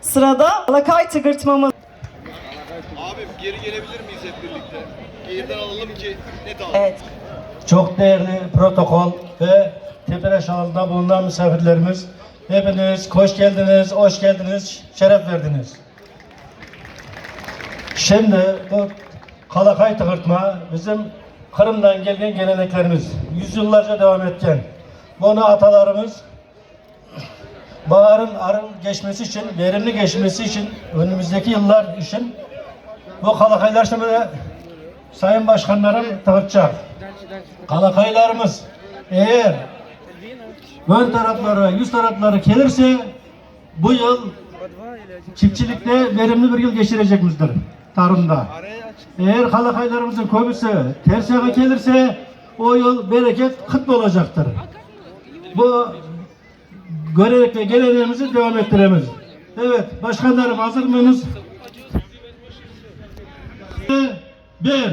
Sırada alakay tıkırtmamız. Abim geri gelebilir miyiz hep birlikte? Geriden alalım ki net alalım. Evet. Çok değerli protokol ve Tepereş Ağı'nda bulunan misafirlerimiz, hepiniz hoş geldiniz, hoş geldiniz, şeref verdiniz. Şimdi bu kalakay tıkırtma bizim Kırım'dan gelen geleneklerimiz. Yüzyıllarca devam etken. Bunu atalarımız baharın arı geçmesi için, verimli geçmesi için, önümüzdeki yıllar için bu kalakaylar şimdi Sayın Başkanlarım tanıtacak. Kalakaylarımız eğer ön tarafları, yüz tarafları gelirse bu yıl çiftçilikte verimli bir yıl geçirecekimizdir tarımda. Eğer kalakaylarımızın komisi ters yaka gelirse o yıl bereket kıtlı olacaktır. Bu görenek ve geleneğimizi devam ettiremiz. Evet, başkanlarım hazır mıyız? Bir,